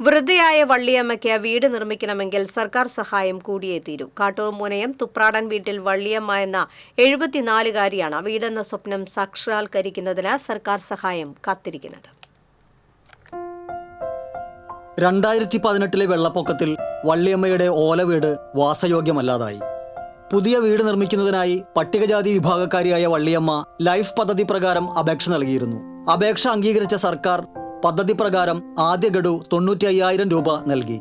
വൃദ്ധയായ വള്ളിയമ്മയ്ക്ക് വീട് നിർമ്മിക്കണമെങ്കിൽ സർക്കാർ സഹായം കൂടിയേ തീരൂ. കാട്ടൂർ മുനയം തുപ്രാടൻ വീട്ടിൽ വള്ളിയമ്മ എന്ന എഴുപത്തിനാലുകാരിയാണ് വീടെന്ന സ്വപ്നം സാക്ഷാത്കരിക്കുന്നതിന് സർക്കാർ സഹായം കാത്തിരിക്കുന്നത്. രണ്ടായിരത്തി പതിനെട്ടിലെ വെള്ളപ്പൊക്കത്തിൽ വള്ളിയമ്മയുടെ ഓല വീട് വാസയോഗ്യമല്ലാതായി. പുതിയ വീട് നിർമ്മിക്കുന്നതിനായി പട്ടികജാതി വിഭാഗക്കാരിയായ വള്ളിയമ്മ ലൈഫ് പദ്ധതി പ്രകാരം അപേക്ഷ നൽകിയിരുന്നു. അപേക്ഷ അംഗീകരിച്ച സർക്കാർ പദ്ധതി പ്രകാരം ആദ്യ ഗഡു തൊണ്ണൂറ്റി അയ്യായിരം രൂപ നൽകി.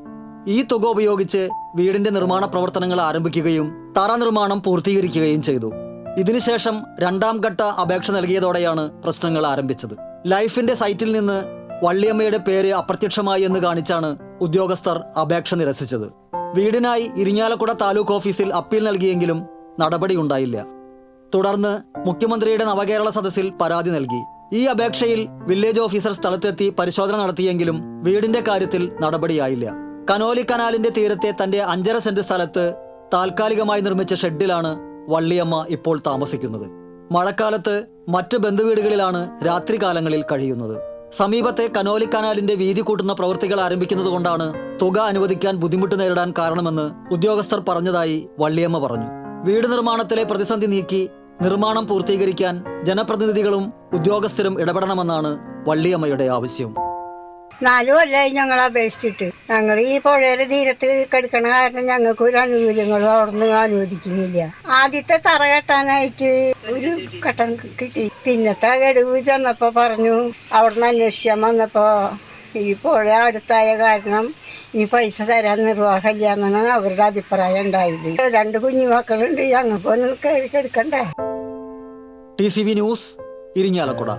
ഈ തുക ഉപയോഗിച്ച് വീടിന്റെ നിർമ്മാണ പ്രവർത്തനങ്ങൾ ആരംഭിക്കുകയും തറ നിർമ്മാണം പൂർത്തീകരിക്കുകയും ചെയ്തു. ഇതിനുശേഷം രണ്ടാം ഘട്ട അപേക്ഷ നൽകിയതോടെയാണ് പ്രശ്നങ്ങൾ ആരംഭിച്ചത്. ലൈഫിന്റെ സൈറ്റിൽ നിന്ന് വള്ളിയമ്മയുടെ പേര് അപ്രത്യക്ഷമായി എന്ന് കാണിച്ചാണ് ഉദ്യോഗസ്ഥർ അപേക്ഷ നിരസിച്ചത്. വീടിനായി ഇരിങ്ങാലക്കുട താലൂക്ക് ഓഫീസിൽ അപ്പീൽ നൽകിയെങ്കിലും നടപടിയുണ്ടായില്ല തുടർന്ന് മുഖ്യമന്ത്രിയുടെ നവകേരള സദസ്സിൽ പരാതി നൽകി. ഈ അപേക്ഷയിൽ വില്ലേജ് ഓഫീസർ സ്ഥലത്തെത്തി പരിശോധന നടത്തിയെങ്കിലും വീടിന്റെ കാര്യത്തിൽ നടപടിയായില്ല. കനോലി കനാലിന്റെ തീരത്തെ തന്റെ അഞ്ചര സെന്റ് സ്ഥലത്ത് താൽക്കാലികമായി നിർമ്മിച്ച ഷെഡിലാണ് വള്ളിയമ്മ ഇപ്പോൾ താമസിക്കുന്നത്. മഴക്കാലത്ത് മറ്റ് ബന്ധുവീടുകളിലാണ് രാത്രികാലങ്ങളിൽ കഴിയുന്നത്. സമീപത്തെ കനോലി കനാലിന്റെ വീതി കൂട്ടുന്ന പ്രവൃത്തികൾ ആരംഭിക്കുന്നതുകൊണ്ടാണ് തുക അനുവദിക്കാൻ ബുദ്ധിമുട്ട് നേരിടാൻ കാരണമെന്ന് ഉദ്യോഗസ്ഥർ പറഞ്ഞതായി വള്ളിയമ്മ പറഞ്ഞു. വീട് നിർമ്മാണത്തിലെ പ്രതിസന്ധി നീക്കി നിർമ്മാണം പൂർത്തീകരിക്കാൻ ജനപ്രതിനിധികളും ഉദ്യോഗസ്ഥരും ഇടപെടണമെന്നാണ് വള്ളിയമ്മയുടെ ആവശ്യം. നാലു കൊല്ലമായി ഞങ്ങൾ അപേക്ഷിച്ചിട്ട്. ഞങ്ങൾ ഈ പുഴയുടെ തീരത്ത് കിടക്കണ കാരണം ഞങ്ങൾക്ക് ഒരു ആനുകൂല്യങ്ങളും അവിടുന്ന് അനുവദിക്കുന്നില്ല. ആദ്യത്തെ തറ കെട്ടാനായിട്ട് ഒരു കട്ടൻ കിട്ടി. പിന്നത്തെ ഗഡുവ് ചെന്നപ്പോൾ പറഞ്ഞു അവിടുന്ന് അന്വേഷിക്കാൻ വന്നപ്പോൾ ഈ പുഴ അടുത്തായ കാരണം ഈ പൈസ തരാൻ നിർവാഹമില്ല എന്നാണ് അവരുടെ അഭിപ്രായം ഉണ്ടായത്. രണ്ട് കുഞ്ഞു മക്കളുണ്ട് ഞങ്ങൾക്കൊന്ന് കയറി കിടക്കണ്ടേ. T C V news Irinjalakuda.